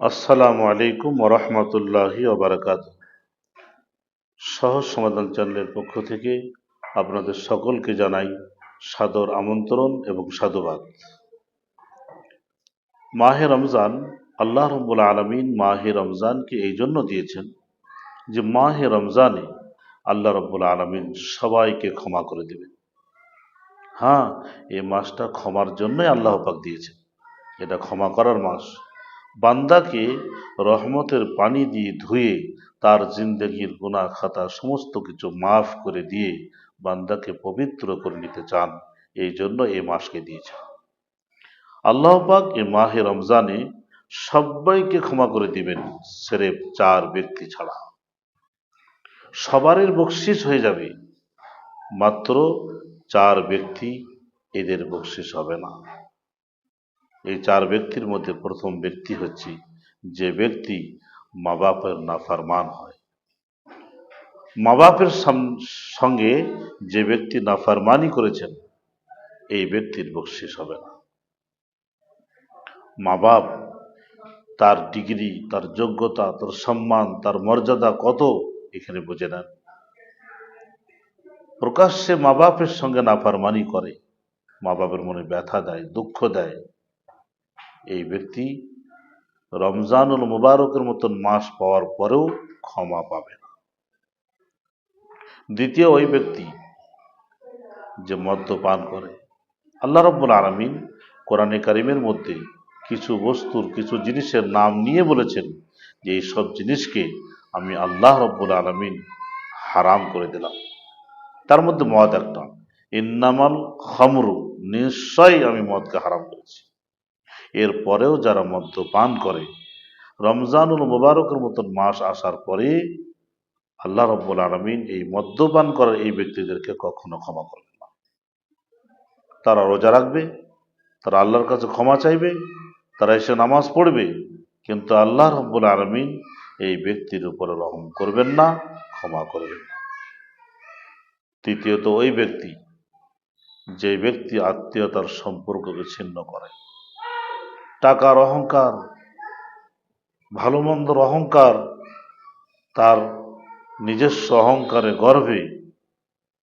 আসসালামু আলাইকুম ওরহমতুল্লাহি ওবরাকাত সহজ সমাধান চ্যানেলের পক্ষ থেকে আপনাদের সকলকে জানাই সাদর আমন্ত্রণ এবং সাধুবাদ। মাহে রমজান, আল্লাহ রব্বুল আলমিন মাহে রমজানকে এই জন্য দিয়েছেন যে মাহে রমজানে আল্লাহ রব্বুল আলমিন সবাইকে ক্ষমা করে দেবেন। হ্যাঁ এই মাসটা ক্ষমার জন্যই আল্লাহ পাক দিয়েছেন। এটা ক্ষমা করার মাস। বান্দাকে রহমতের পানি দিয়ে ধুয়ে তার জিন্দগির গুনাহ খাতা সমস্ত কিছু মাফ করে দিয়ে বান্দাকে পবিত্র করে নিতে চান, এই জন্য এই মাসকে দিয়েছেন। আল্লাহ পাক এই মাহে রমজানে সবাইকে ক্ষমা করে দিবেন, সেরেফ চার ব্যক্তি ছাড়া। সবারের বকশিস হয়ে যাবে, মাত্র চার ব্যক্তি এদের বকশিস হবে না। এই চার ব্যক্তির মধ্যে প্রথম ব্যক্তি হচ্ছে, যে ব্যক্তি মা বাপের নাফারমান হয়। মা বাপের সঙ্গে যে ব্যক্তি নাফারমানি করেছেন, এই ব্যক্তির বকশিস হবে না। মা বাপ তার ডিগ্রি, তার যোগ্যতা, তার সম্মান, তার মর্যাদা কত, এখানে বুঝে নেন। প্রকাশ্যে মা বাপের সঙ্গে নাফারমানি করে মা বাপের মনে ব্যথা দেয়, দুঃখ দেয় এই ব্যক্তি রমজানুল মুবারকের মতন মাস পাওয়ার পরেও ক্ষমা পাবে না। দ্বিতীয় ওই ব্যক্তি যে মদ্যপান করে। আল্লাহ রব্বুল আলমিন কোরআনে কারিমের মধ্যে কিছু বস্তুর, কিছু জিনিসের নাম নিয়ে বলেছেন যে এই সব জিনিসকে আমি আল্লাহ রব্বুল আলমিন হারাম করে দিলাম। তার মধ্যে মদ একটা। ইন্নামাল খমরু, নিশ্চয়ই আমি মদকে হারাম করেছি। এরপরেও যারা মদ্যপান করে, রমজানুল মুবারকের মতন মাস আসার পরে আল্লাহ রব্বুল আলমিন এই মদ্যপান করার এই ব্যক্তিদেরকে কখনো ক্ষমা করবে না। তারা রোজা রাখবে, তারা আল্লাহর কাছে ক্ষমা চাইবে, তারা এসে নামাজ পড়বে, কিন্তু আল্লাহ রব্বুল আলমিন এই ব্যক্তির উপরে রহম করবেন না, ক্ষমা করবেন না। তৃতীয়ত ওই ব্যক্তি, যে ব্যক্তি আত্মীয়তার সম্পর্ককে ছিন্ন করে টাকার অহংকার ভালো মন্দর অহংকার তার নিজস্ব অহংকারে গর্বে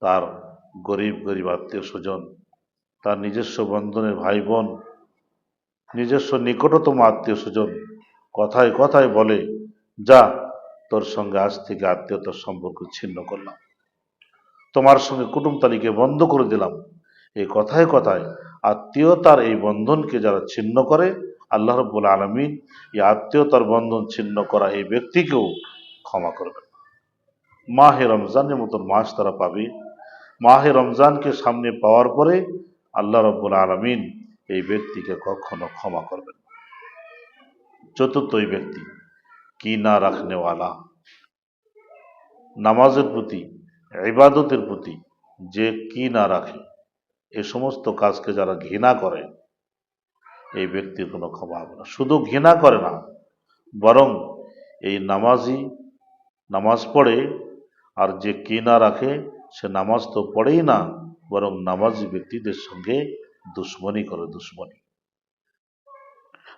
তার গরিব গরিব আত্মীয় স্বজন, তার নিজস্ব বন্ধনের ভাই বোন নিজস্ব নিকটতম আত্মীয় স্বজন কথায় কথায় বলে, যা, তোর সঙ্গে আজ থেকে আত্মীয়তার সম্পর্ক ছিন্ন করলাম। তোমার সঙ্গে কুটুম তালিকে বন্ধ করে দিলাম। এই কথায় কথায় আত্মীয়তার এই বন্ধনকে যারা ছিন্ন করে, আল্লাহ রব্বুল আলমিন এই আত্মীয়তার বন্ধন ছিন্ন করা এই ব্যক্তিকেও ক্ষমা করবেন। মাহে রমজানের মতন মাস তারা পাবে। মাহে রমজানকে সামনে পাওয়ার পরে আল্লাহ রব্বুল আলমিন এই ব্যক্তিকে কখনো ক্ষমা করবেন চতুর্থ ওই ব্যক্তি, কি না রাখনেওয়ালা। নামাজের প্রতি, ইবাদতের প্রতি যে কি না রাখে। এ সমস্ত কাজকে যারা ঘৃণা করে, এই ব্যক্তির কোনো ক্ষমা হবে না। শুধু ঘৃণা করে না, বরং এই নামাজি নামাজ পড়ে আর যে কি না রাখে, সে নামাজ তো পড়েই না, বরং নামাজি ব্যক্তিদের সঙ্গে দুশ্মনী করে দুশ্মনী।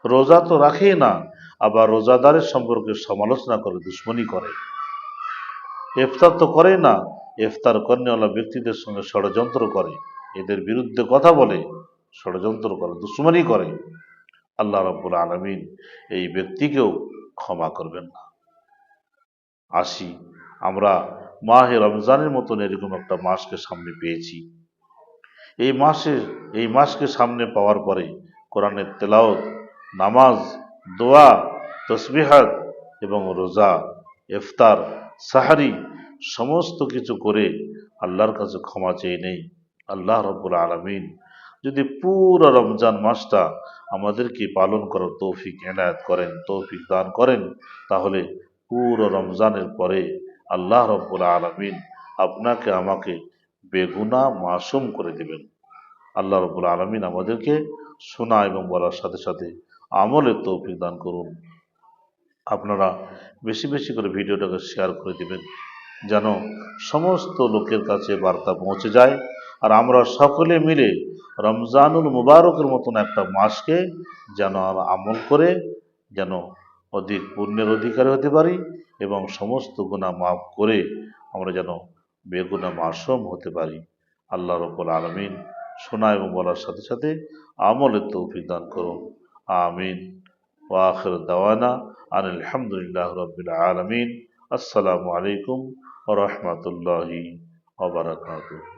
রোজা তো রাখেই না, আবার রোজাদারের সম্পর্কে সমালোচনা করে দুশ্মনী করে। ইফতার তো করে না, ইফতার কর্নেওয়ালা ব্যক্তিদের সঙ্গে ষড়যন্ত্র করে। এদের বিরুদ্ধে কথা বলে, ষড়যন্ত্র করে, দুশ্মনী করে, আল্লাহ রাব্বুল আলমিন এই ব্যক্তিকেও ক্ষমা করবেন না। আসি, আমরা মাহে রমজানের মতন এরকম একটা মাসকে সামনে পেয়েছি। এই মাসে, এই মাসকে সামনে পাওয়ার পরে কোরআনের তেলাওত নামাজ, দোয়া, তসবিহাত এবং রোজা, ইফতার, সাহারি, সমস্ত কিছু করে আল্লাহর কাছে ক্ষমা চেয়ে নেই। আল্লাহ রব্বুল আলমিন যদি পুরো রমজান মাসটা আমাদেরকে পালন করার তৌফিক এনায়েত করেন, তৌফিক দান করেন, তাহলে পুরো রমজানের পরে আল্লাহ রব্বুল আলমিন আপনাকে, আমাকে বেগুনা মাসুম করে দেবেন। আল্লাহ রব্বুল আলমিন আমাদেরকে শোনা এবং বলার সাথে সাথে আমলের তৌফিক দান করুন। আপনারা বেশি বেশি করে ভিডিওটাকে শেয়ার করে দেবেন, যেন সমস্ত লোকের কাছে বার্তা পৌঁছে যায়। আর আমরা সকলে মিলে রমজানুল মুবারকের মতন একটা মাসকে যেন আমল করে, যেন অধিক পুণ্যের অধিকারী হতে পারি এবং সমস্ত গুণা মাফ করে আমরা যেন বেগুনা মাসম হতে পারি। আল্লাহ রব্বুল আলমিন শোনা এবং বলার সাথে সাথে আমলের তৌফিক দান করুন। আমিন। ওয়াখির দাওয়ানা আনিল আলহামদুলিল্লাহ রবিল আলমিন। আসসালামু আলাইকুম ও রহমতুল্লাহি ওবরাকাতুহ